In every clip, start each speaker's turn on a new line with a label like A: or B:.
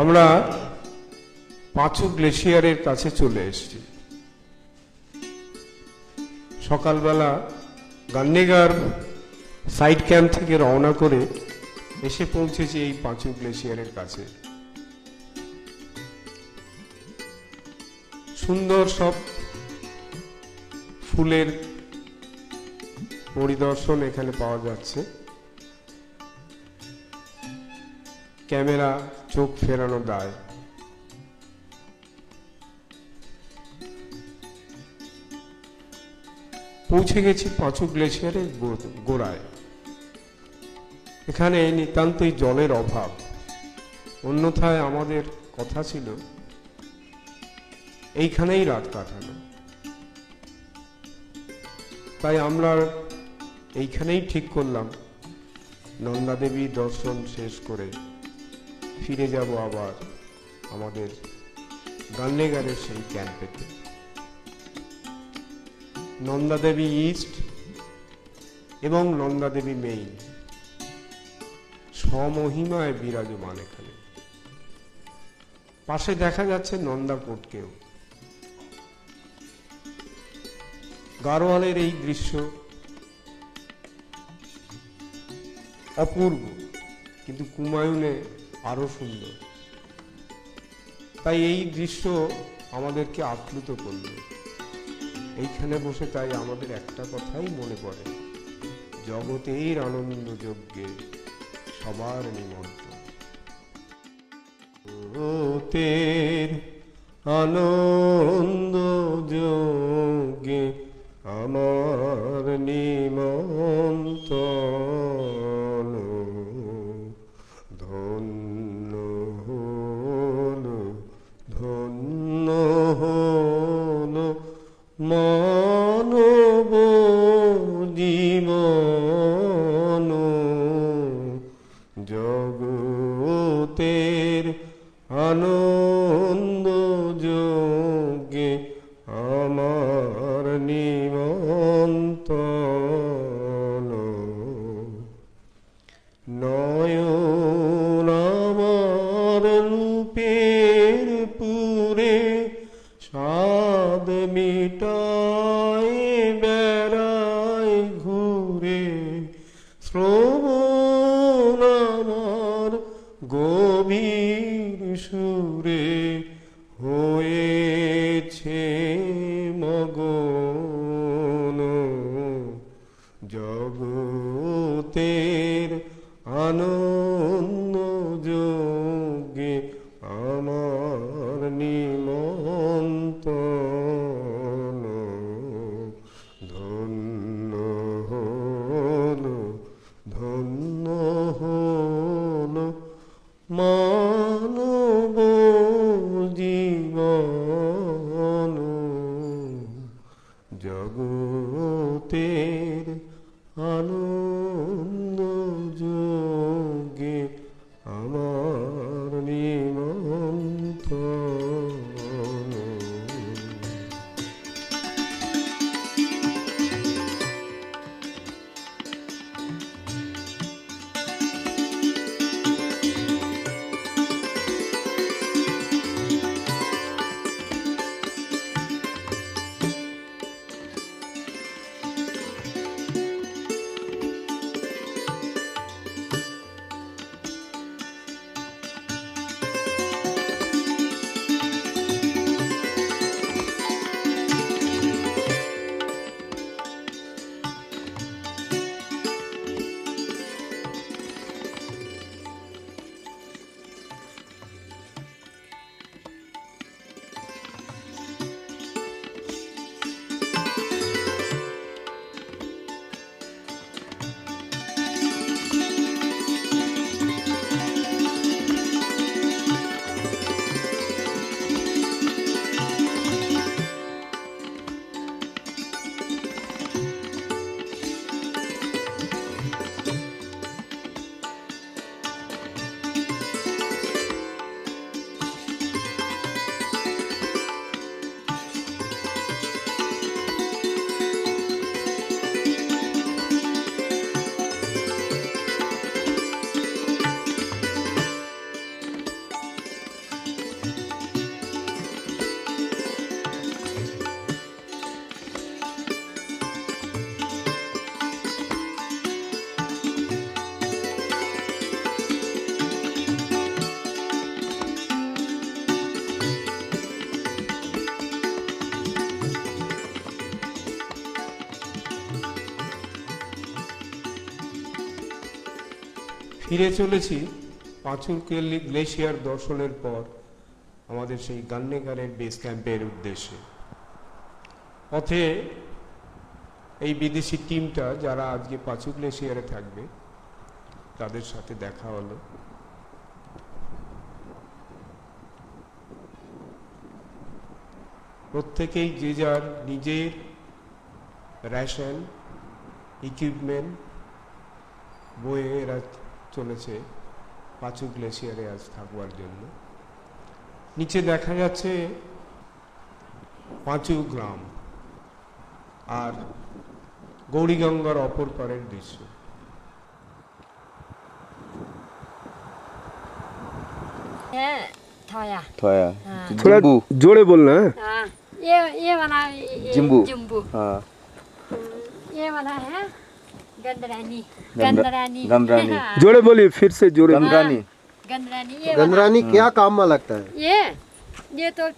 A: আমরা পাঁচু গ্লেশিয়ারের কাছে চলে এসেছি। সকালবেলা গান্নেগার সাইড ক্যাম্প থেকে রওনা করে এসে পৌঁছেছি এই পাঁচু গ্লেশিয়ারের কাছে। সুন্দর সব ফুলের পরিদর্শন এখানে পাওয়া যাচ্ছে। ক্যামেরা চোখ ফেরানো দায়। পৌঁছে গেছি পাঁচু গ্লেশিয়ারের গোড়ায়। এখানে নিতান্তই জলের অভাব। অন্যথায় আমাদের কথা ছিল, এইখানেই রাত কাটানো। তাই আমরা এইখানেই ঠিক করলাম। নন্দাদেবী দর্শন শেষ করে ফিরে যাব আবার আমাদের গান্নেগারের সেই ক্যাম্পেতে নন্দাদেবী ইস্ট এবং নন্দাদেবী মেইন সমহিমায় বিরাজমান এখানে। পাশে দেখা যাচ্ছে নন্দাকোটকেও। গারোয়ালের এই দৃশ্য অপূর্ব, কিন্তু কুমায়ুনে আরও সুন্দর। তাই এই দৃশ্য আমাদেরকে আপ্লুত করল। এইখানে বসে তাই আমাদের একটা কথাই মনে পড়ে। জগতের আনন্দ যজ্ঞে সবার নিমন্ত্রণ। আনন্দ Oh you. জগতের ফিরে চলেছি পাঁচুর কেলি- গ্লেশিয়ার দর্শনের পর আমাদের সেই গান্নেগারের বেস ক্যাম্পের উদ্দেশ্যে। পথে এই বিদেশি টিমটা যারা আজকে পাঁচু গ্লেশিয়ারে থাকবে, তাদের সাথে দেখা হলো। প্রত্যেকেই যে যার নিজের রেশন ইকুইপমেন্ট বয়ে এরা চলেছে পাঁচু গ্লেশিয়ারে আজ থাকবার জন্য নিচে দেখা যাচ্ছে পাঁচু গ্রাম আর গৌরীগঙ্গার অপর পারের দৃশ্য
B: है थोया
C: थोया
B: हाँ।
C: जिम्बू
A: जोड़े बोलना है
B: हाँ ये ये वाला ये-
C: जिम्बू।
B: जिम्बू
C: हाँ
B: ये वाला है गंदरानी गंदरानी
C: गंदरानी।
B: हाँ,
A: जोड़े बोलिए फिर से जोड़े।
C: गंदरानी
B: गंदरानी ये
D: गंदरानी क्या काम में लगता है?
B: ये ये तो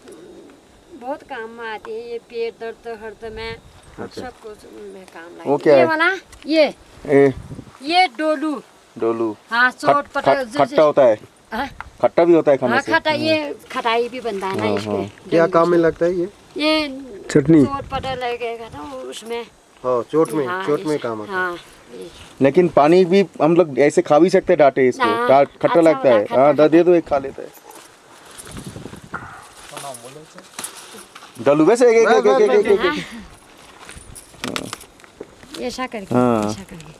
B: बहुत काम में आती है ये पेट दर्द हर्द में सब कुछ में काम लगती
C: क्या
B: ये
C: है?
B: वाला ये।
C: ए।
B: ये डोलू।
C: डोलू।
B: हाँ चोट पटक
C: खट्टा होता है?
B: हाँ।
C: खट्टा भी होता है खाने
B: हाँ,
C: से?
B: खटाई ये खटाई भी बनता है ना इसके।
D: क्या काम में लगता है ये?
B: ये
A: चटनी।
B: चोट पटक लगेगा ना उसमें।
D: हाँ चोट में
B: हाँ,
D: चोट में काम आता है।
B: हाँ
C: लेकिन पानी भी हम लोग ऐसे खा भी सकते हैं डाटे इसको। खट्टा
B: अच्छा
C: लगता है।
B: हाँ
C: दे दो एक खा लेता है। डलुबे से एक एक एक एक एक एक एक
B: हाँ। ऐसा करके। ऐसा करके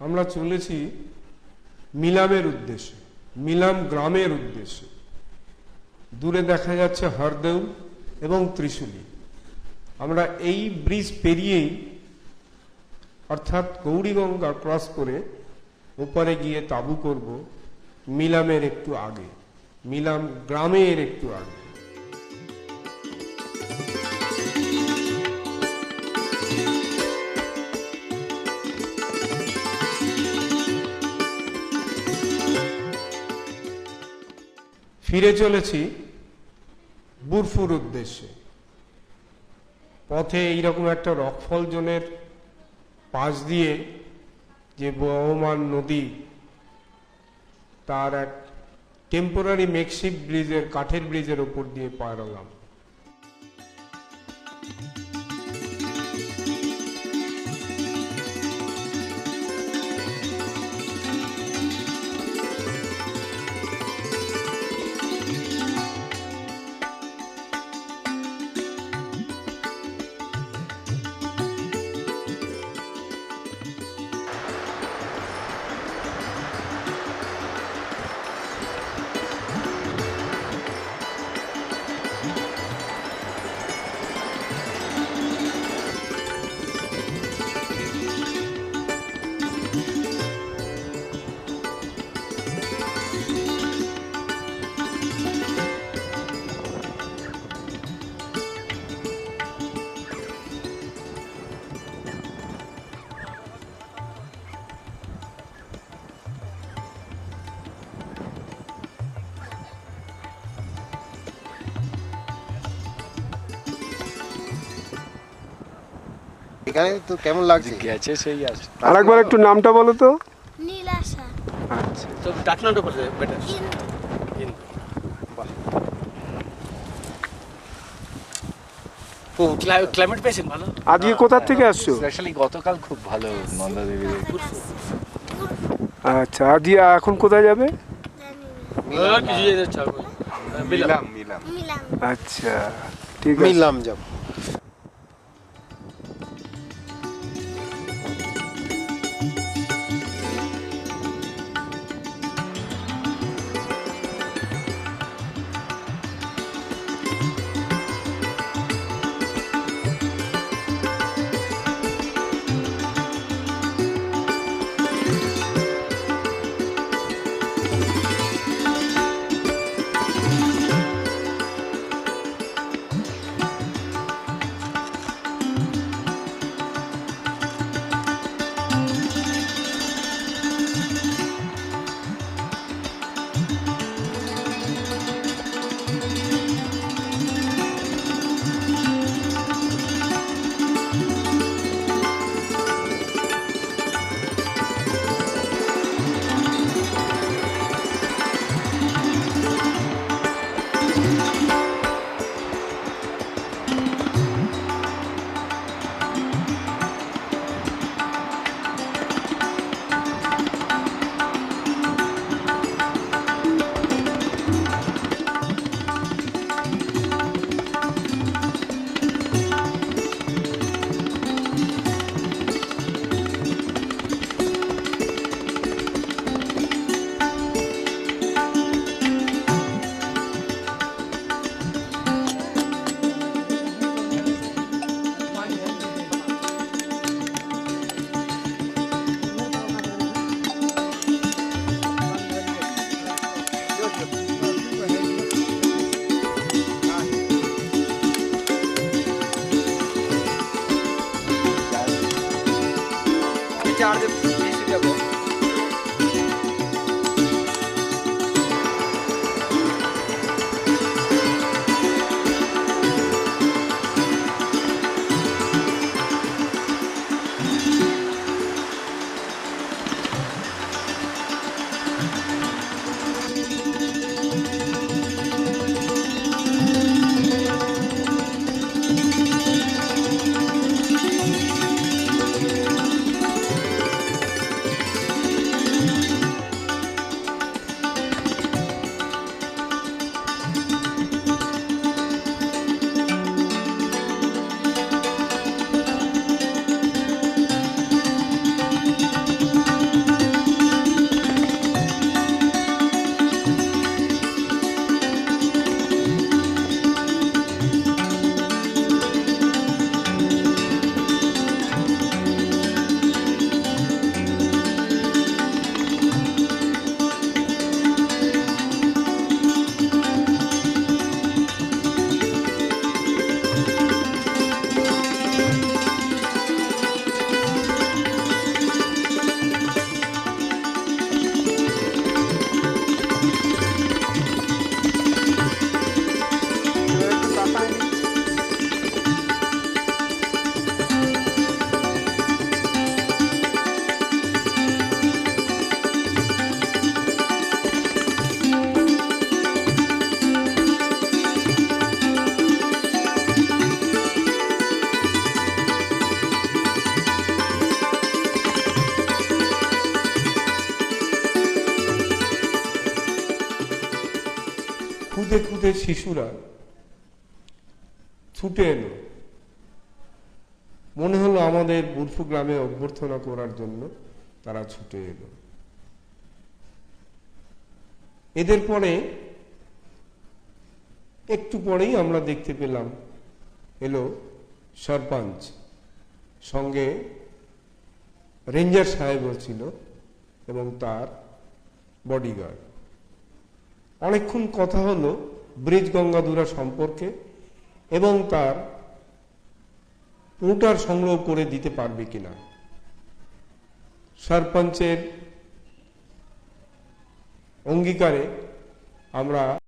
A: আমরা চলেছি মিলামের উদ্দেশ্যে, মিলাম গ্রামের উদ্দেশ্যে। দূরে দেখা যাচ্ছে হরদেউ এবং ত্রিশুলি। আমরা এই ব্রিজ পেরিয়েই অর্থাৎ গৌরীগঙ্গা ক্রস করে ওপারে গিয়ে তাবু করব, মিলামের একটু আগে, মিলাম গ্রামের একটু আগে। ফিরে চলেছি বুরফুর উদ্দেশ্যে। পথে এইরকম একটা রকফল জোনের পাশ দিয়ে যে বহমান নদী, তার এক টেম্পোরারি মেক্সিক ব্রিজের কাঠের ব্রিজের ওপর দিয়ে পারলাম
D: এখানে তো কেমন লাগছে?
E: গেছে সেই আছে
A: আরেকবার একটু নামটা বলো তো।
F: নীলাশা।
A: আচ্ছা।
E: তো ডাকনাটা করছে বেটার ক্লাইমেট পেয়েছেন ভালো?
A: আজকে কোথা থেকে আসছো?
E: স্পেশালি গতকাল খুব ভালো নন্দা দেবী।
A: আচ্ছা আজকে এখন কোথায় যাবে?
E: কিছু যেতে
C: মিলাম মিলাম।
F: মিলাম।
A: আচ্ছা ঠিক আছে।
D: মিললাম যাব।
A: খুদে খুদে শিশুরা ছুটে এলো। মনে হলো আমাদের বুরফু গ্রামে অভ্যর্থনা করার জন্য তারা ছুটে এলো। এদের পরে একটু পরেই আমরা দেখতে পেলাম, এলো সরপঞ্চ। সঙ্গে রেঞ্জার সাহেবও ছিল এবং তার বডিগার্ড অনেকক্ষণ কথা হলো ব্রিজ গঙ্গাধুরা সম্পর্কে এবং তার পুটার সংগ্রহ করে দিতে পারবে কিনা। সরপঞ্চের অঙ্গীকারে আমরা